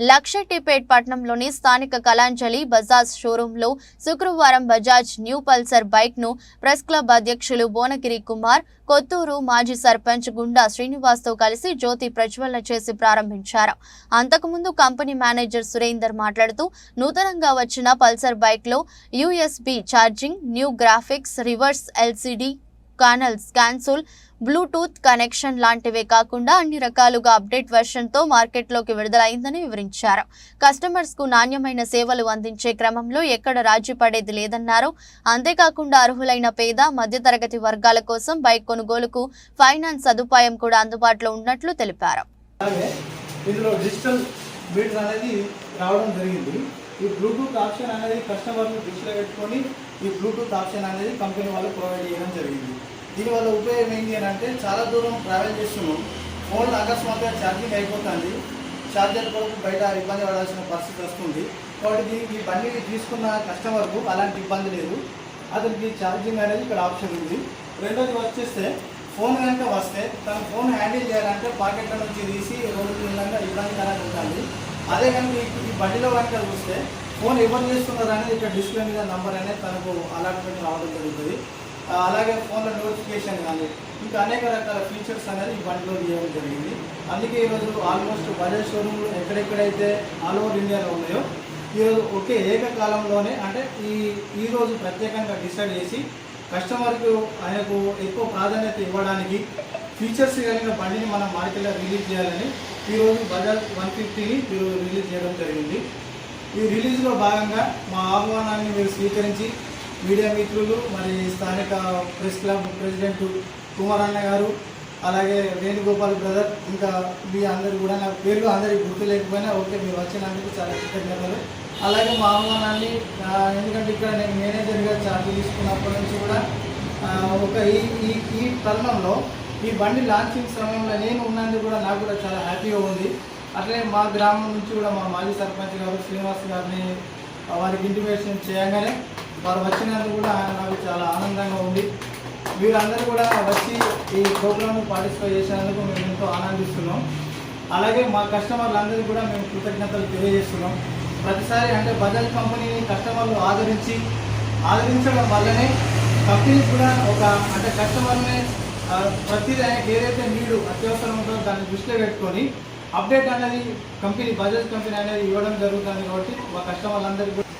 లక్షటిపేట్ పట్టణంలోని స్థానిక కళాంజలి బజాజ్ షోరూంలో శుక్రవారం బజాజ్ న్యూ పల్సర్ బైక్ను ప్రెస్ క్లబ్ అధ్యక్షులు భువనగిరి కుమార్ కొత్తూరు మాజీ సర్పంచ్ గుండా శ్రీనివాస్తో కలిసి జ్యోతి ప్రజ్వలన చేసి ప్రారంభించారు. అంతకుముందు కంపెనీ మేనేజర్ సురేందర్ మాట్లాడుతూ నూతనంగా వచ్చిన పల్సర్ బైక్లో USB USB charging new graphics reverse LCD కానల్స్ console Bluetooth connection లాంటివే కాకుండా అన్ని రకాలుగా అప్డేట్ వెర్షన్తో మార్కెట్లోకి విడుదలైందని వివరించారు. కస్టమర్స్కు నాణ్యమైన సేవలు అందించే క్రమంలో ఎక్కడ రాజీ పడేది లేదన్నారు. అంతేకాకుండా అర్హులైన పేద మధ్యతరగతి వర్గాల కోసం బైక్ కొనుగోలుకు ఫైనాన్స్ సదుపాయం కూడా అందుబాటులో ఉన్నట్లు తెలిపారు. ఇందులో డిజిటల్ అనేది రావడం జరిగింది. ఈ బ్లూటూత్ ఆప్షన్ అనేది కస్టమర్ను దృష్టిలో పెట్టుకొని ఈ బ్లూటూత్ ఆప్షన్ అనేది కంపెనీ వాళ్ళు ప్రొవైడ్ చేయడం జరిగింది. దీనివల్ల ఉపయోగం ఏంటి అని అంటే చాలా దూరం ట్రావెల్ చేస్తున్నాం. ఫోన్ అకస్మాత్తుగా ఛార్జింగ్ అయిపోతుంది. ఛార్జర్ కొరకు బయట ఇబ్బంది పడాల్సిన పరిస్థితి వస్తుంది. కాబట్టి దీనికి బండిని తీసుకున్న కస్టమర్కు అలాంటి ఇబ్బంది లేదు. అతనికి ఛార్జింగ్ అనేది ఇక్కడ ఆప్షన్ ఉంది. రెండోది వచ్చేస్తే ఫోన్ కనుక వస్తే తన ఫోన్ హ్యాండిల్ చేయాలంటే పాకెట్ల నుంచి తీసి రోడ్డు ఇబ్బంది ఇబ్బందికరంగా ఉంటుంది. అదే కనుక ఈ- బండిలో కనుక చూస్తే ఫోన్ ఎవరు చేస్తున్నారు అనేది ఇక్కడ డిస్ప్లే మీద నంబర్ అనేది తనకు అలాట్మెంట్ రావడం జరుగుతుంది. అలాగే ఫోన్లో నోటిఫికేషన్ కానీ ఇంకా అనేక రకాల ఫీచర్స్ అనేది ఈ బండిలో ఇవ్వడం జరిగింది. అందుకే ఈరోజు ఆల్మోస్ట్ బజాజ్ షోరూమ్లు ఎక్కడెక్కడైతే ఆల్ ఓవర్ ఇండియాలో ఉన్నాయో ఈరోజు ఒకే ఏకకాలంలోనే అంటే ఈ ఈరోజు ప్రత్యేకంగా డిసైడ్ చేసి కస్టమర్కు ఆయనకు ఎక్కువ ప్రాధాన్యత ఇవ్వడానికి ఫీచర్స్ కలిగిన బండిని మనం మార్కెట్లో రిలీజ్ చేయాలని ఈరోజు బజాజ్ వన్ ఫిఫ్టీని ఈరోజు రిలీజ్ చేయడం జరిగింది. ఈ రిలీజ్లో భాగంగా మా ఆహ్వానాన్ని మీరు స్వీకరించి మీడియా మిత్రులు మరి స్థానిక ప్రెస్ క్లబ్ ప్రెసిడెంట్ కుమారన్న గారు అలాగే వేణుగోపాల్ బ్రదర్ ఇంకా మీ అందరు కూడా నా పేర్లు అందరికి గుర్తు లేకపోయినా ఓకే మీరు వచ్చినందుకు చాలా కృతజ్ఞతలు. అలాగే మా ఆహ్వానాన్ని ఎందుకంటే ఇక్కడ నేను మేనేజర్గా చార్జ్ తీసుకున్నప్పటి నుంచి కూడా ఒక ఈ ఈ ఈ తరుణంలో ఈ బండి లాంచింగ్ సమయంలో నేను ఉన్నందుకు కూడా నాకు కూడా చాలా హ్యాపీగా ఉంది. అట్లే మా గ్రామం నుంచి కూడా మా మాజీ సర్పంచ్ గారు శ్రీనివాస్ గారిని వారికి ఇంటిమేషన్ చేయగానే వారు వచ్చినందుకు కూడా ఆయన నాకు చాలా ఆనందంగా ఉంది వీరందరూ కూడా వచ్చి ఈ ప్రోగ్రామ్ పార్టిసిపేట్ చేసినందుకు మేము ఎంతో ఆనందిస్తున్నాం. అలాగే మా కస్టమర్లందరికీ కూడా మేము కృతజ్ఞతలు తెలియజేస్తున్నాం. ప్రతిసారి అంటే బజాజ్ కంపెనీని కస్టమర్లు ఆదరించి ఆదరించడం వల్లనే కంపెనీ కూడా ఒక అంటే కస్టమర్ని ఆ, ప్రతిదీ ఆయనకి ఏదైతే నీడు అత్యవసరం ఉంటుందో దాన్ని దృష్టిలో పెట్టుకొని అప్డేట్ అనేది కంపెనీ బజాజ్ కంపెనీ అనేది ఇవ్వడం జరుగుతుంది కాబట్టి మా కస్టమర్లందరికీ కూడా